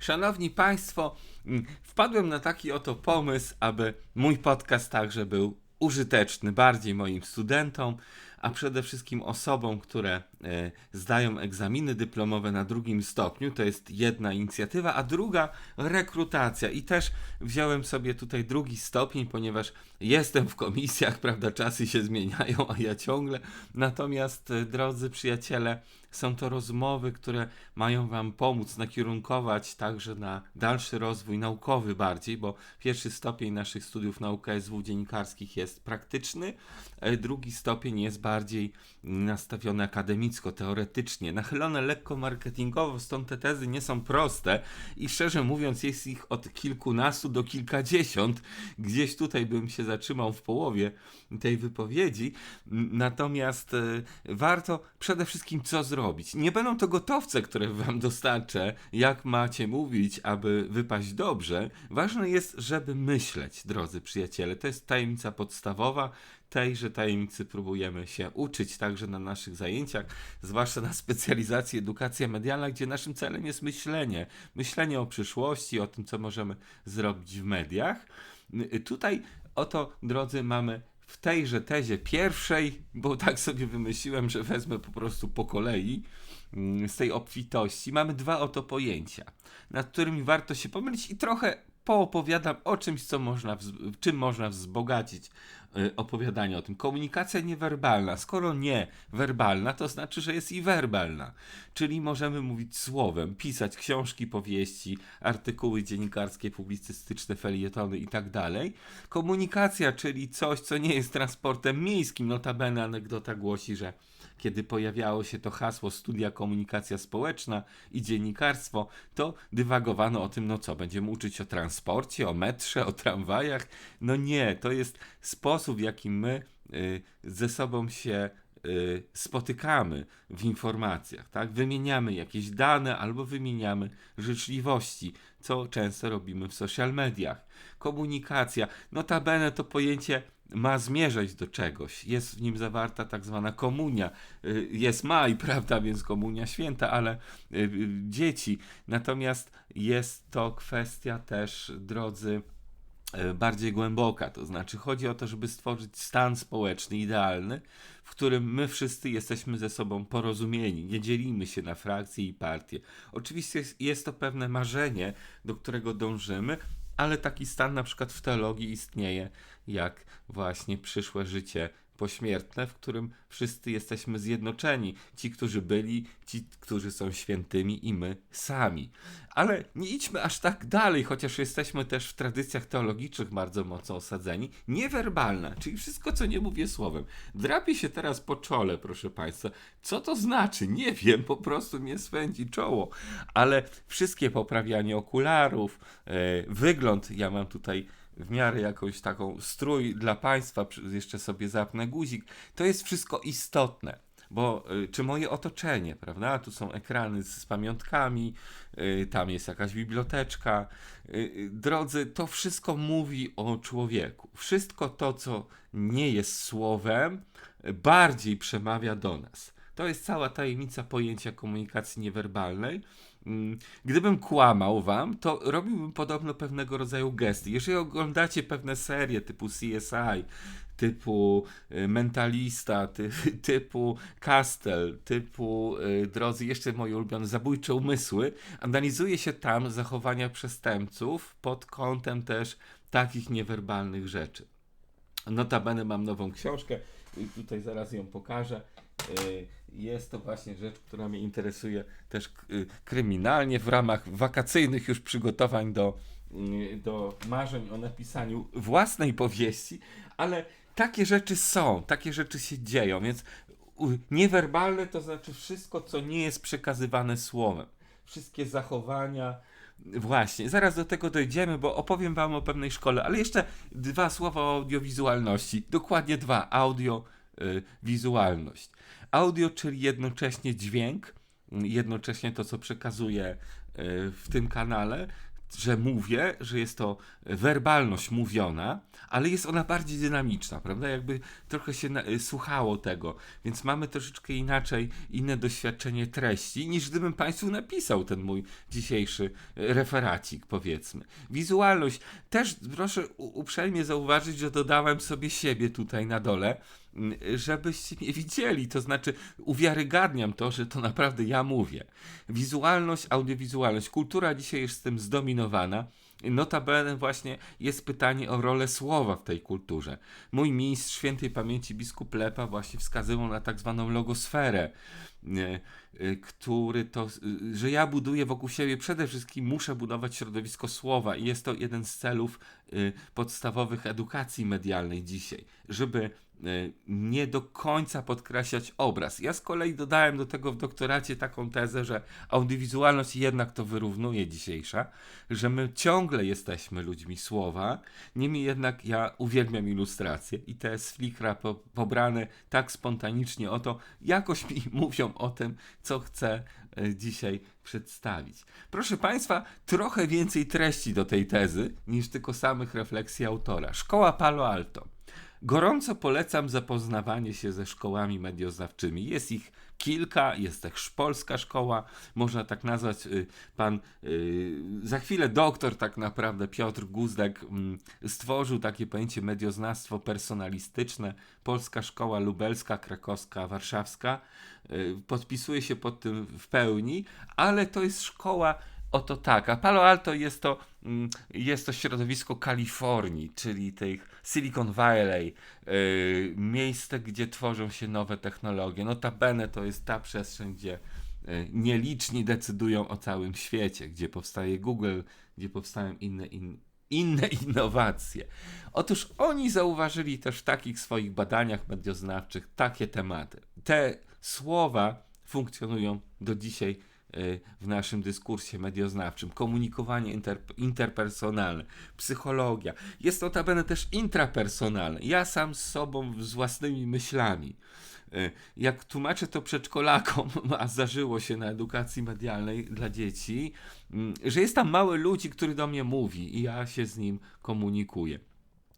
Szanowni Państwo, mm, wpadłem na taki oto pomysł, aby mój podcast także był użyteczny bardziej moim studentom, a przede wszystkim osobom, które e, zdają egzaminy dyplomowe na drugim stopniu. To jest jedna inicjatywa, a druga rekrutacja. I też wziąłem sobie tutaj drugi stopień, ponieważ jestem w komisjach, prawda, czasy się zmieniają, a ja ciągle. Natomiast, e, drodzy przyjaciele, są to rozmowy, które mają Wam pomóc nakierunkować także na dalszy rozwój naukowy bardziej, bo pierwszy stopień naszych studiów nauk KSW dziennikarskich jest praktyczny, a drugi stopień jest bardziej nastawiony akademicko, teoretycznie, nachylone lekko marketingowo, stąd te tezy nie są proste i szczerze mówiąc jest ich od kilkunastu do kilkadziesiąt. Gdzieś tutaj bym się zatrzymał w połowie tej wypowiedzi. Natomiast y, warto przede wszystkim co zrobić. Nie będą to gotowce, które wam dostarczę, jak macie mówić, aby wypaść dobrze. Ważne jest, żeby myśleć, drodzy przyjaciele. To jest tajemnica podstawowa. Tejże tajemnicy próbujemy się uczyć także na naszych zajęciach, zwłaszcza na specjalizacji edukacja medialna, gdzie naszym celem jest myślenie. Myślenie o przyszłości, o tym, co możemy zrobić w mediach. Tutaj oto, drodzy, mamy w tejże tezie pierwszej, bo tak sobie wymyśliłem, że wezmę po prostu po kolei mm, z tej obfitości, mamy dwa oto pojęcia, nad którymi warto się pomylić i trochę poopowiadam o czymś, co można, czym można wzbogacić y, opowiadanie o tym. Komunikacja niewerbalna. Skoro nie werbalna, to znaczy, że jest i werbalna. Czyli możemy mówić słowem, pisać książki, powieści, artykuły dziennikarskie, publicystyczne, felietony i tak. Komunikacja, czyli coś, co nie jest transportem miejskim. Notabene anegdota głosi, że kiedy pojawiało się to hasło studia komunikacja społeczna i dziennikarstwo, to dywagowano o tym, no co, będziemy uczyć o transporcie, o metrze, o tramwajach. No nie, to jest sposób, w jaki my y, ze sobą się y, spotykamy w informacjach, tak? Wymieniamy jakieś dane albo wymieniamy życzliwości, co często robimy w social mediach. Komunikacja, notabene to pojęcie ma zmierzać do czegoś. Jest w nim zawarta tak zwana komunia. Y, jest maj, prawda, więc komunia święta, ale y, y, dzieci. Natomiast jest to kwestia też, drodzy, bardziej głęboka. To znaczy, chodzi o to, żeby stworzyć stan społeczny idealny, w którym my wszyscy jesteśmy ze sobą porozumieni, nie dzielimy się na frakcje i partie. Oczywiście jest, jest to pewne marzenie, do którego dążymy, ale taki stan na przykład w teologii istnieje, jak właśnie przyszłe życie pośmiertne, w którym wszyscy jesteśmy zjednoczeni. Ci, którzy byli, ci, którzy są świętymi i my sami. Ale nie idźmy aż tak dalej, chociaż jesteśmy też w tradycjach teologicznych bardzo mocno osadzeni. Niewerbalna, czyli wszystko, co nie mówię słowem. Drapie się teraz po czole, proszę Państwa. Co to znaczy? Nie wiem, po prostu mnie swędzi czoło. Ale wszystkie poprawianie okularów, yy, wygląd, ja mam tutaj w miarę jakąś taką strój dla państwa, jeszcze sobie zapnę guzik, to jest wszystko istotne. Bo y, czy moje otoczenie, prawda? Tu są ekrany z, z pamiątkami, y, tam jest jakaś biblioteczka. Y, drodzy, to wszystko mówi o człowieku. Wszystko to, co nie jest słowem, bardziej przemawia do nas. To jest cała tajemnica pojęcia komunikacji niewerbalnej. Mm, gdybym kłamał wam, to robiłbym podobno pewnego rodzaju gesty. Jeżeli oglądacie pewne serie typu CSI, typu y, Mentalista, ty, typu Castle, typu, y, drodzy, jeszcze moje ulubione Zabójcze Umysły, analizuje się tam zachowania przestępców pod kątem też takich niewerbalnych rzeczy. Notabene mam nową książkę i tutaj zaraz ją pokażę. Y, jest to właśnie rzecz, która mnie interesuje też y, kryminalnie w ramach wakacyjnych już przygotowań do, y, do marzeń o napisaniu własnej powieści, ale takie rzeczy są, takie rzeczy się dzieją, więc niewerbalne to znaczy wszystko, co nie jest przekazywane słowem. Wszystkie zachowania, Właśnie, zaraz do tego dojdziemy, bo opowiem Wam o pewnej szkole, ale jeszcze dwa słowa o audiowizualności. Dokładnie dwa. Audio, wizualność. Audio, czyli jednocześnie dźwięk, jednocześnie to, co przekazuję y, w tym kanale, że mówię, że jest to werbalność mówiona, ale jest ona bardziej dynamiczna, prawda? Jakby trochę się na, y, słuchało tego, więc mamy troszeczkę inaczej, inne doświadczenie treści, niż gdybym Państwu napisał ten mój dzisiejszy y, referacik, powiedzmy. Wizualność. Też proszę uprzejmie zauważyć, że dodałem sobie siebie tutaj na dole, mm, żebyście mnie widzieli, to znaczy uwiarygadniam to, że to naprawdę ja mówię. Wizualność, audiowizualność. Kultura dzisiaj jest z tym zdominowana. Notabene właśnie jest pytanie o rolę słowa w tej kulturze. Mój mistrz świętej pamięci biskup Lepa właśnie wskazywał na tak zwaną logosferę, który to, że ja buduję wokół siebie przede wszystkim muszę budować środowisko słowa i jest to jeden z celów e, podstawowych edukacji medialnej dzisiaj, żeby nie do końca podkreślać obraz. Ja z kolei dodałem do tego w doktoracie taką tezę, że audiowizualność jednak to wyrównuje dzisiejsza, że my ciągle jesteśmy ludźmi słowa, niemniej jednak ja uwielbiam ilustracje i te z po, pobrane tak spontanicznie oto jakoś mi mówią o tym, co chcę e, dzisiaj przedstawić. Proszę Państwa, trochę więcej treści do tej tezy niż tylko samych refleksji autora. Szkoła Palo Alto. Gorąco polecam zapoznawanie się ze szkołami medioznawczymi. Jest ich kilka, jest też polska szkoła, można tak nazwać. Y, pan y, za chwilę doktor, tak naprawdę Piotr Guzdek mm, stworzył takie pojęcie medioznawstwo personalistyczne. Polska szkoła lubelska, krakowska, warszawska. Y, podpisuje się pod tym w pełni, ale to jest szkoła Oto tak, a Palo Alto jest to, mm, jest to środowisko Kalifornii, czyli tych Silicon Valley, yy, miejsce, gdzie tworzą się nowe technologie. Notabene to jest ta przestrzeń, gdzie yy, nieliczni decydują o całym świecie, gdzie powstaje Google, gdzie powstają inne, in, inne innowacje. Otóż oni zauważyli też w takich swoich badaniach medioznawczych takie tematy. Te słowa funkcjonują do dzisiaj Y, w naszym dyskursie medioznawczym, komunikowanie inter, interpersonalne, psychologia. Jest notabene też intrapersonalne. Ja sam z sobą, z własnymi myślami. Y, jak tłumaczę to przedszkolakom, a zdarzyło się na edukacji medialnej dla dzieci, mm, że jest tam mały ludzi, który do mnie mówi i ja się z nim komunikuję.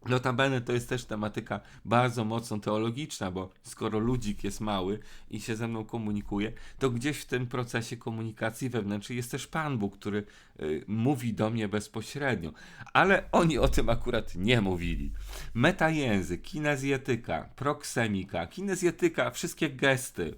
Notabene to jest też tematyka bardzo mocno teologiczna, bo skoro ludzik jest mały i się ze mną komunikuje, to gdzieś w tym procesie komunikacji wewnętrznej jest też Pan Bóg, który y, mówi do mnie bezpośrednio. Ale oni o tym akurat nie mówili. Metajęzyk, kinezjetyka, proksemika, kinezjetyka, wszystkie gesty,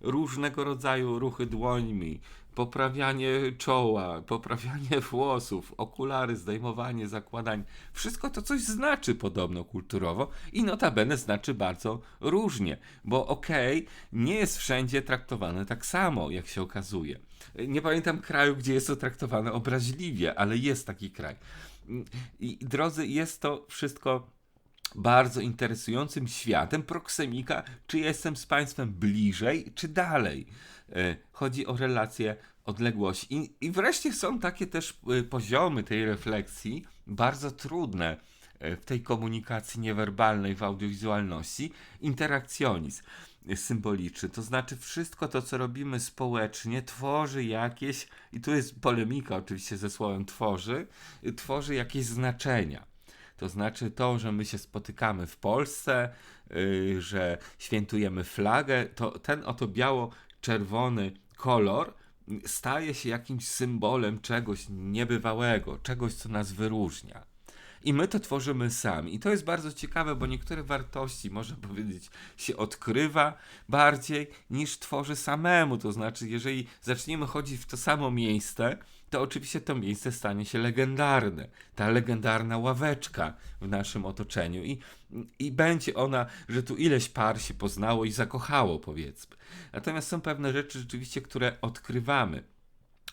różnego rodzaju ruchy dłońmi, poprawianie czoła, poprawianie włosów, okulary, zdejmowanie zakładań. Wszystko to coś znaczy podobno kulturowo i notabene znaczy bardzo różnie, bo okej, okay, nie jest wszędzie traktowane tak samo, jak się okazuje. Nie pamiętam kraju, gdzie jest to traktowane obraźliwie, ale jest taki kraj. I drodzy, jest to wszystko bardzo interesującym światem proksemika, czy jestem z Państwem bliżej, czy dalej. E, chodzi o relacje odległości. I, I wreszcie są takie też e, poziomy tej refleksji, bardzo trudne e, w tej komunikacji niewerbalnej, w audiowizualności, interakcjonizm symboliczny. To znaczy wszystko to, co robimy społecznie, tworzy jakieś, i tu jest polemika oczywiście ze słowem tworzy, tworzy jakieś znaczenia. To znaczy to, że my się spotykamy w Polsce, yy, że świętujemy flagę, to ten oto biało-czerwony kolor staje się jakimś symbolem czegoś niebywałego, czegoś, co nas wyróżnia. I my to tworzymy sami. I to jest bardzo ciekawe, bo niektóre wartości, można powiedzieć, się odkrywa bardziej niż tworzy samemu. To znaczy, jeżeli zaczniemy chodzić w to samo miejsce, to oczywiście to miejsce stanie się legendarne. Ta legendarna ławeczka w naszym otoczeniu i, i będzie ona, że tu ileś par się poznało i zakochało, powiedzmy. Natomiast są pewne rzeczy rzeczywiście, które odkrywamy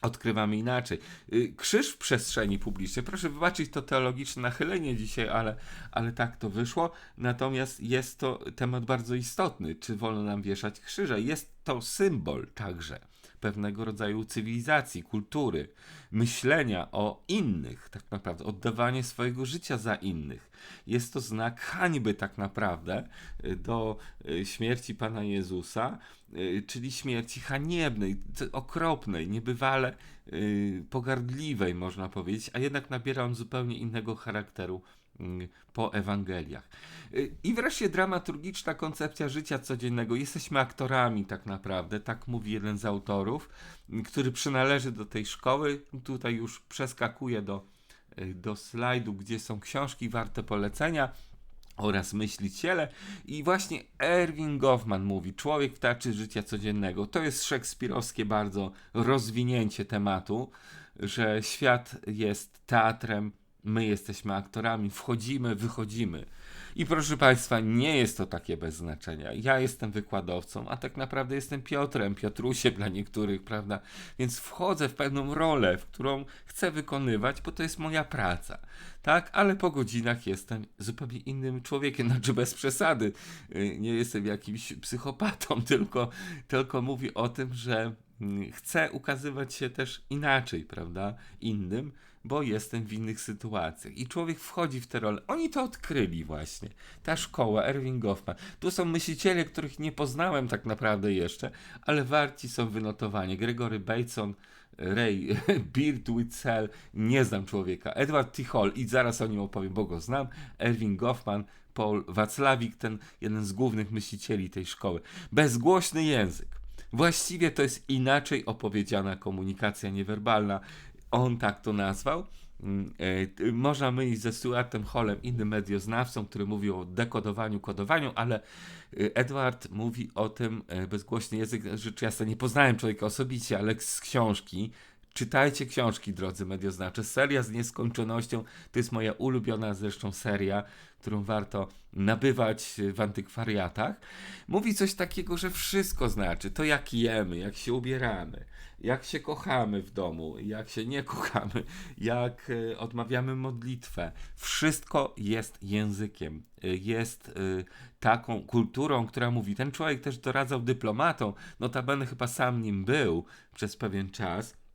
odkrywamy inaczej. Y, krzyż w przestrzeni publicznej. Proszę wybaczyć to teologiczne nachylenie dzisiaj, ale, ale tak to wyszło. Natomiast jest to temat bardzo istotny. Czy wolno nam wieszać krzyże? Jest to symbol także pewnego rodzaju cywilizacji, kultury, myślenia o innych, tak naprawdę, oddawanie swojego życia za innych. Jest to znak hańby, tak naprawdę, y, do y, śmierci Pana Jezusa, y, czyli śmierci haniebnej, okropnej, niebywale pogardliwej, można powiedzieć, a jednak nabiera on zupełnie innego charakteru po Ewangeliach. Y, I wreszcie dramaturgiczna koncepcja życia codziennego. Jesteśmy aktorami tak naprawdę, tak mówi jeden z autorów, mm, który przynależy do tej szkoły. Tutaj już przeskakuje do, y, do slajdu, gdzie są książki warte polecenia oraz myśliciele. I właśnie Erwin Goffman mówi, człowiek w tarczy życia codziennego. To jest szekspirowskie bardzo rozwinięcie tematu, że świat jest teatrem My jesteśmy aktorami, wchodzimy, wychodzimy. I proszę Państwa, nie jest to takie bez znaczenia. Ja jestem wykładowcą, a tak naprawdę jestem Piotrem, Piotrusiem dla niektórych, prawda? Więc wchodzę w pewną rolę, w którą chcę wykonywać, bo to jest moja praca. Tak, ale po godzinach jestem zupełnie innym człowiekiem, znaczy bez przesady. Y, nie jestem jakimś psychopatą, tylko, tylko mówię o tym, że mm, chcę ukazywać się też inaczej, prawda? Innym bo jestem w innych sytuacjach. I człowiek wchodzi w tę rolę. Oni to odkryli właśnie. Ta szkoła, Erwin Goffman. Tu są myśliciele, których nie poznałem tak naprawdę jeszcze, ale warci są wynotowania. Gregory Bateson, Ray Birdwitzel, nie znam człowieka. Edward T. Hall, i zaraz o nim opowiem, bo go znam. Erwin Goffman, Paul Wacławik, ten jeden z głównych myślicieli tej szkoły. Bezgłośny język. Właściwie to jest inaczej opowiedziana komunikacja niewerbalna on tak to nazwał. Mm, e, można mylić ze Stuartem Hallem, innym medioznawcą, który mówił o dekodowaniu, kodowaniu, ale e, Edward mówi o tym e, bezgłośny język. Rzecz jasna, nie poznałem człowieka osobiście, ale z książki. Czytajcie książki, drodzy medioznacze. Seria z nieskończonością to jest moja ulubiona zresztą seria, którą warto nabywać w antykwariatach. Mówi coś takiego, że wszystko znaczy. To jak jemy, jak się ubieramy, jak się kochamy w domu, jak się nie kochamy, jak e, odmawiamy modlitwę. Wszystko jest językiem, e, jest e, taką kulturą, która mówi. Ten człowiek też doradzał dyplomatom, notabene chyba sam nim był przez pewien czas,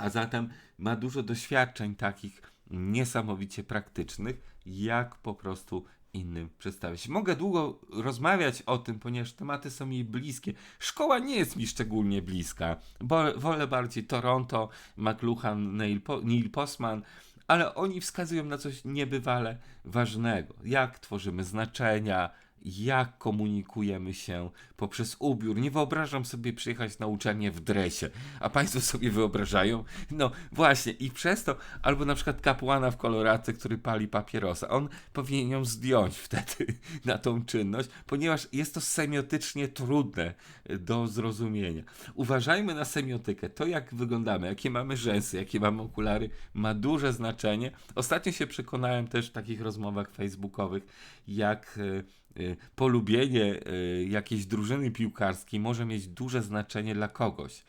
a zatem ma dużo doświadczeń takich niesamowicie praktycznych, jak po prostu innym przedstawić. Mogę długo rozmawiać o tym, ponieważ tematy są mi bliskie. Szkoła nie jest mi szczególnie bliska, bo wolę bardziej Toronto, McLuhan, Neil, po Neil Postman, ale oni wskazują na coś niebywale ważnego. Jak tworzymy znaczenia, jak komunikujemy się poprzez ubiór. Nie wyobrażam sobie przyjechać na uczelnię w dresie, a Państwo sobie wyobrażają? No właśnie, i przez to, albo na przykład kapłana w kolorace, który pali papierosa, on powinien ją zdjąć wtedy na tą czynność, ponieważ jest to semiotycznie trudne do zrozumienia. Uważajmy na semiotykę. To, jak wyglądamy, jakie mamy rzęsy, jakie mamy okulary, ma duże znaczenie. Ostatnio się przekonałem też w takich rozmowach facebookowych, jak e, polubienie y, jakiejś drużyny piłkarskiej może mieć duże znaczenie dla kogoś.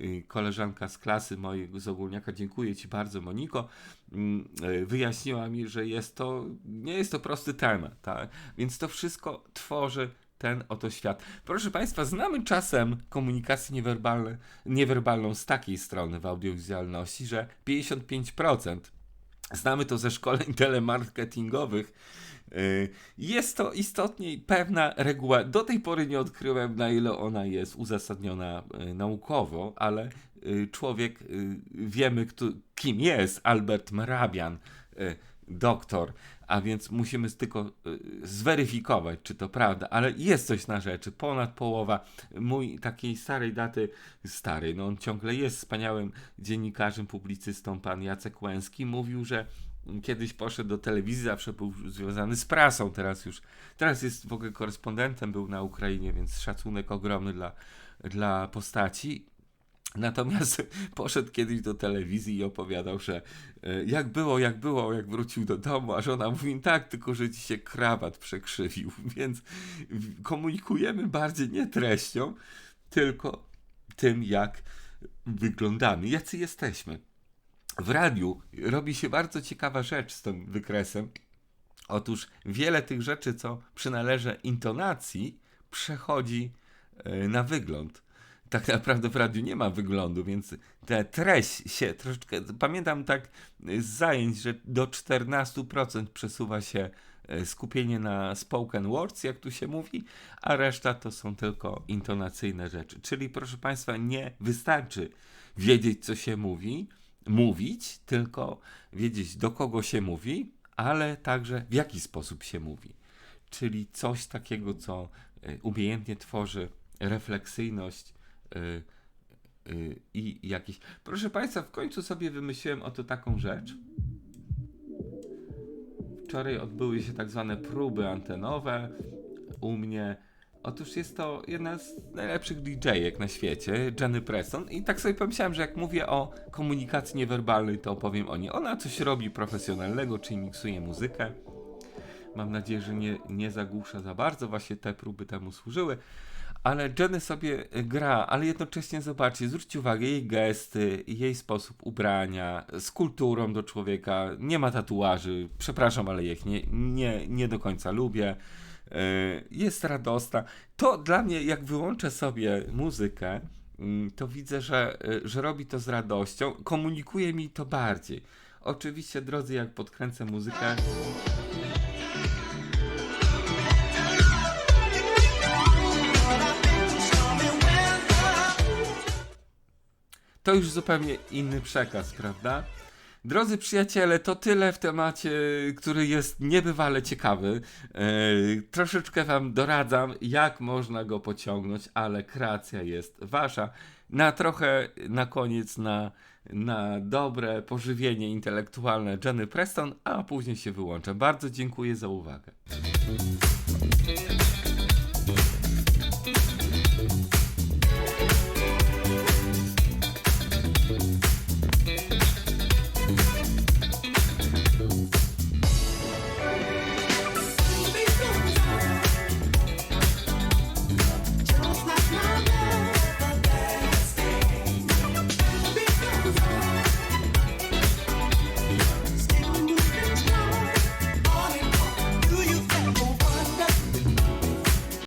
Y, koleżanka z klasy mojego z ogólniaka, dziękuję Ci bardzo Moniko, mm, wyjaśniła mi, że jest to, nie jest to prosty temat, tak? więc to wszystko tworzy ten oto świat. Proszę Państwa, znamy czasem komunikację niewerbalną, niewerbalną z takiej strony w audiowizualności, że 55% znamy to ze szkoleń telemarketingowych, Y, jest to istotnie pewna reguła. Do tej pory nie odkryłem, na ile ona jest uzasadniona y, naukowo, ale y, człowiek, wiemy, kto, kim jest Albert Merabian, doktor, a więc musimy tylko zweryfikować, czy to prawda, ale jest coś na rzeczy. Ponad połowa mój takiej starej daty, stary, no on ciągle jest wspaniałym dziennikarzem, publicystą, pan Jacek Łęski, mówił, że kiedyś poszedł do telewizji, zawsze był związany z prasą, teraz już, teraz jest w ogóle korespondentem, był na Ukrainie, więc szacunek ogromny dla, dla postaci. Natomiast poszedł kiedyś do telewizji i opowiadał, że e, jak było, jak było, jak wrócił do domu, a żona mówi tak, tylko że ci się krawat przekrzywił, więc komunikujemy bardziej nie treścią, tylko tym, jak wyglądamy, jacy jesteśmy w radiu robi się bardzo ciekawa rzecz z tym wykresem. Otóż wiele tych rzeczy, co przynależy intonacji, przechodzi e, na wygląd. tak naprawdę w radiu nie ma wyglądu, więc ta treść się troszeczkę. Pamiętam tak z zajęć, że do 14% przesuwa się e, skupienie na spoken words, jak tu się mówi, a reszta to są tylko intonacyjne rzeczy. Czyli, proszę Państwa, nie wystarczy wiedzieć, co się mówi, mówić, tylko wiedzieć, do kogo się mówi, ale także w jaki sposób się mówi. Czyli coś takiego, co e, umiejętnie tworzy refleksyjność y, y, i jakieś. Proszę Państwa, w końcu sobie wymyśliłem oto taką rzecz. Wczoraj odbyły się tak zwane próby antenowe u mnie. Otóż jest to jedna z najlepszych DJ-ek na świecie, Jenny Preston. I tak sobie pomyślałem, że jak mówię o komunikacji niewerbalnej, to opowiem o niej. Ona coś robi profesjonalnego, czyli miksuje muzykę. Mam nadzieję, że nie, nie zagłusza za bardzo. Właśnie te próby temu służyły. Ale Jenny sobie gra, ale jednocześnie zobaczcie, zwróćcie uwagę, jej gesty, jej sposób ubrania, z kulturą do człowieka. Nie ma tatuaży, przepraszam, ale ich nie, nie, nie do końca lubię. Yy, Jest radosna. To dla mnie, jak wyłączę sobie muzykę, mm, to widzę, że, y, że robi to z radością. Komunikuje mi to bardziej. Oczywiście, drodzy, jak podkręcę muzykę. to już zupełnie inny przekaz, prawda? Drodzy przyjaciele, to tyle w temacie, który jest niebywale ciekawy. Yy, troszeczkę Wam doradzam, jak można go pociągnąć, ale kreacja jest Wasza. Na trochę na koniec, na, na dobre pożywienie intelektualne Jenny Preston, a później się wyłączę. Bardzo dziękuję za uwagę.